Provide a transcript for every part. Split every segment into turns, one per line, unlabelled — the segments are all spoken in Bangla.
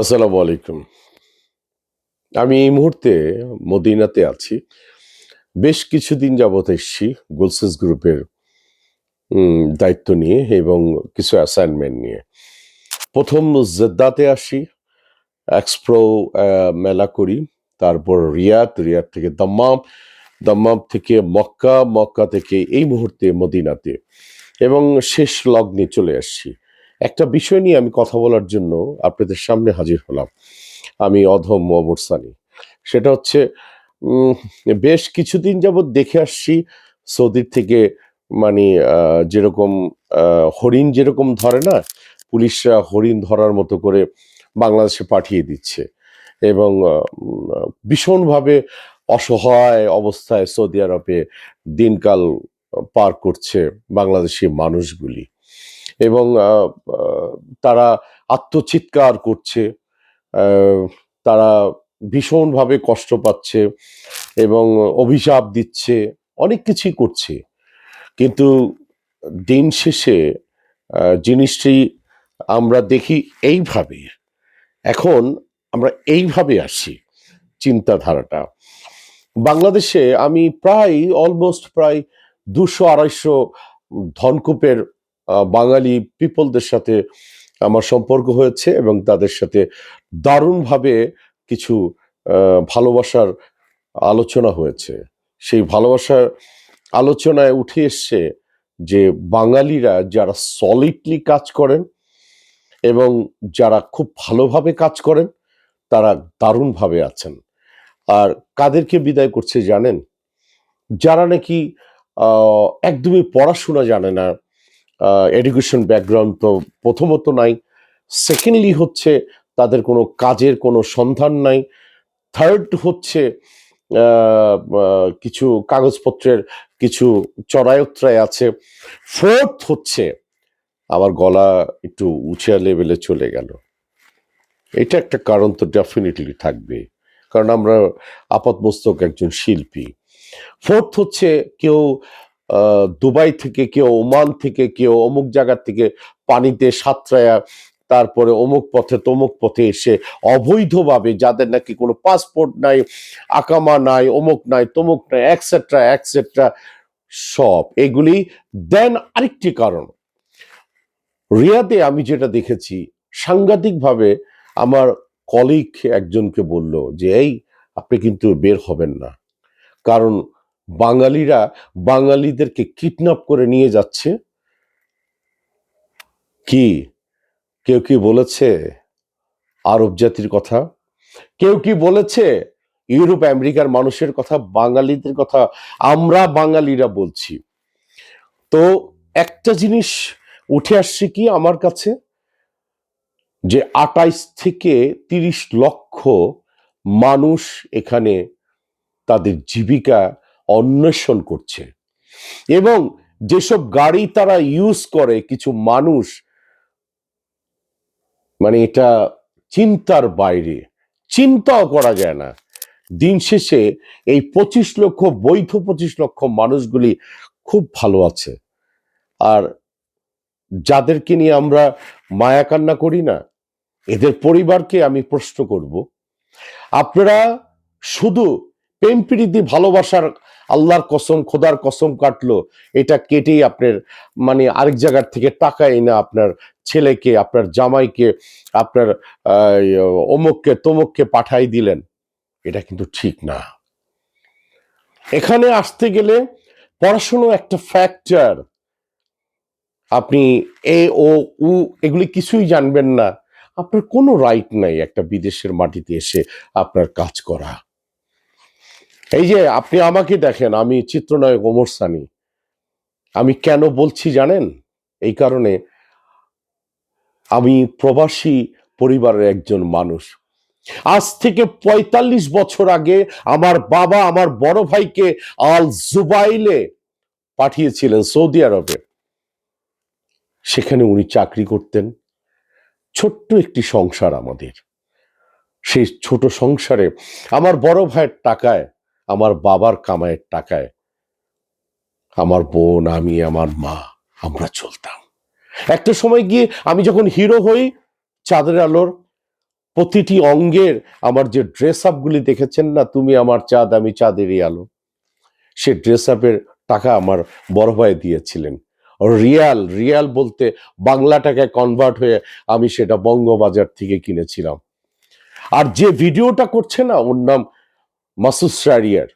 আসসালামু আলাইকুম। আমি এই মুহূর্তে মদিনাতে আছি। বেশ কিছুদিন যাবত এসছি গোলসেস গ্রুপের দায়িত্ব নিয়ে এবং কিছু অ্যাসাইনমেন্ট নিয়ে। প্রথম জেদ্দাতে আসি এক্সপ্রো মেলা করি, তারপর রিয়াদ রিয়াদ থেকে দাম্মাম দাম্মাম থেকে মক্কা মক্কা থেকে এই মুহূর্তে মদিনাতে। এবং শেষ লগ্নে চলে আসছি। একটা বিষয় নিয়ে আমি কথা বলার জন্য আপনাদের সামনে হাজির হলাম। আমি অধম মোহাম্মদ সানি। সেটা হচ্ছে বেশ কিছুদিন যাবৎ দেখে আসছি সৌদির থেকে মানে যেরকম হরিণ যেরকম ধরে না, পুলিশরা হরিণ ধরার মতো করে বাংলাদেশে পাঠিয়ে দিচ্ছে। এবং ভীষণভাবে অসহায় অবস্থায় সৌদি আরবে দিনকাল পার করছে বাংলাদেশি মানুষগুলি। এবং তারা আত্মচিৎকার করছে তারা ভীষণভাবে কষ্ট পাচ্ছে এবং অভিশাপ দিচ্ছে, অনেক কিছুই করছে। কিন্তু দিন শেষে জিনিসটি আমরা দেখি এইভাবে। এখন আমরা এইভাবে আসি চিন্তাধারাটা। বাংলাদেশে আমি প্রায় অলমোস্ট প্রায় দুশো আড়াইশো ধনকূপের বাঙালি পিপলদের সাথে আমার সম্পর্ক হয়েছে এবং তাদের সাথে দারুণভাবে কিছু ভালোবাসার আলোচনা হয়েছে। সেই ভালোবাসার আলোচনায় উঠে এসছে যে বাঙালিরা যারা সলিডলি কাজ করেন এবং যারা খুব ভালোভাবে কাজ করেন, তারা দারুণভাবে আছেন। আর কাদেরকে বিদায় করছে জানেন? যারা নাকি একদমই পড়াশোনা জানে না এডুকেশন ব্যাকগ্রাউন্ড তো প্রথমত নাই। সেকেন্ডলি হচ্ছে তাদের কোনো কাজের কোনো সন্ধান নাই। থার্ড হচ্ছে কিছু কাগজপত্রের কিছু চড়ায়ত্রায় আছে। ফোর্থ হচ্ছে আমার গলা একটু উঁচা লেভেলে চলে গেল। এটা একটা কারণ তো ডেফিনেটলি থাকবে। কারণ আমরা আপাতমস্তক একজন শিল্পী। ফোর্থ হচ্ছে কেউ দুবাই থেকে কেউ, ওমান থেকে কেউ, অমুক জায়গা থেকে পানিতে সাঁতরায়া তারপরে অমুক পথে তমুক পথে এসে অবৈধভাবে যাদের নাকি কোনো পাসপোর্ট নাই, আকামা নাই, অমুক নাই, তমুক নাই একসেট্রা একসেট্রা সব। এগুলি দেন আরেকটি কারণ। রিয়াদে আমি যেটা দেখেছি, সাংঘাতিকভাবে আমার কলিগ একজনকে বলল যে, এই, আপনি কিন্তু বের হবেন না। কারণ বাঙালিরা বাঙালিদেরকে কিডন্যাপ করে নিয়ে যাচ্ছে। কি? কেউ কি বলেছে আরব জাতির কথা? কেউ কি বলেছে ইউরোপ, আমেরিকার মানুষের কথা, বাঙালিদের কথা? আমরা বাঙালিরা বলছি। তো একটা জিনিস উঠে আসছে কি আমার কাছে? যে আটাইশ থেকে তিরিশ লক্ষ মানুষ এখানে তাদের জীবিকা অন্বেষণ করছে। এবং যেসব গাড়ি তারা ইউজ করে, কিছু মানুষ মানে এটা চিন্তার বাইরে, চিন্তাও করা যায় না। দিন শেষে এই পঁচিশ লক্ষ, বৈধ পঁচিশ লক্ষ মানুষগুলি খুব ভালো আছে। আর যাদেরকে নিয়ে আমরা মায়া কান্না করি না, এদের পরিবারকে আমি প্রশ্ন করব, আপনারা শুধু প্রেম প্রীতি, ভালোবাসার আল্লাহর কসম, খোদার কসম কাটলো। এটা কেটেই আপনার মানে আরেক জায়গার থেকে টাকা এনে আপনার ছেলেকে, আপনার জামাইকে, আপনার অমুককে, তমুককে পাঠাই দিলেন। এটা কিন্তু ঠিক না। এখানে আসতে গেলে পড়াশুনো একটা ফ্যাক্টর আপনি এ, ও, উ, এগুলি কিছুই জানবেন না। আপনার কোনো রাইট নাই একটা বিদেশের মাটিতে এসে আপনার কাজ করা। এই যে আপনি আমাকে দেখেন, আমি চিত্রনায়ক ওমর সানি। আমি কেন বলছি জানেন? এই কারণে আমি প্রবাসী পরিবারের একজন মানুষ। আজ থেকে ৪৫ বছর আগে আমার বাবা আমার বড় ভাইকে আল জুবাইলে পাঠিয়েছিলেন সৌদি আরবে। সেখানে উনি চাকরি করতেন। ছোট্ট একটি সংসার আমাদের। সেই ছোট সংসারে আমার বড় ভাইয়ের টাকায় আমার বাবার কামাইয়ের টাকায় আমার বোন, আমি, আমার মা, আমরা চলতাম। একটা সময় গিয়ে আমি যখন হিরো হই, চাঁদের আলোর প্রতিটি অঙ্গের আমার যে ড্রেস আপগুলি দেখেছেন না, তুমি আমার চাঁদ, আমি চাঁদেরই আলো, সে ড্রেস আপের টাকা আমার বড় ভাই দিয়েছিলেন। রিয়াল রিয়াল বলতে বাংলা টাকায় কনভার্ট হয়ে আমি সেটা বঙ্গবাজার থেকে কিনেছিলাম। আর যে ভিডিওটা করছে না, ওর নাম মাসুদ শারিয়ার।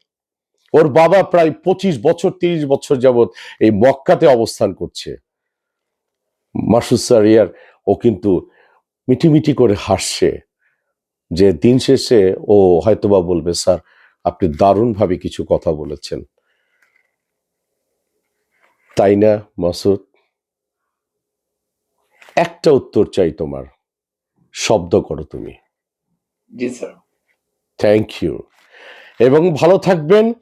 ওর বাবা প্রায় পঁচিশ বছর তিরিশ বছর যাবত এই মক্কাতে অবস্থান করছে। মাসুদ শারিয়ার ও কিন্তু মিটিমিটি করে হাসছে যে দিন শেষে ও হয়তোবা বলবে স্যার আপনি দারুণভাবে কিছু কথা বলেছেন। তাই না মাসুদ? একটা উত্তর চাই তোমার। শব্দ করো তুমি।
জি স্যার।
থ্যাংক ইউ এবং ভালো থাকবেন।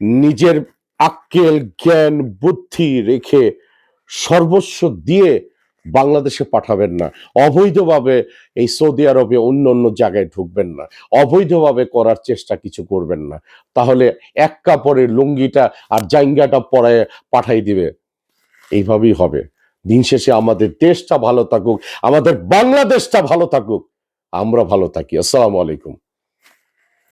নিজের আক্কেল, জ্ঞান, বুদ্ধি রেখে সর্বস্ব দিয়ে বাংলাদেশে পাঠাবেন না। অবৈধভাবে এই সৌদি আরবে অন্য অন্য জায়গায় ঢুকবেন না। অবৈধভাবে করার চেষ্টা কিছু করবেন না। তাহলে এক কাপড়ের লুঙ্গিটা আর জাইঙ্গাটা পরায় পাঠাই দিবে। এইভাবেই হবে। দিন শেষে আমাদের দেশটা ভালো থাকুক, আমাদের বাংলাদেশটা ভালো থাকুক। আমরা ভালো থাকি। আসসালামু আলাইকুম।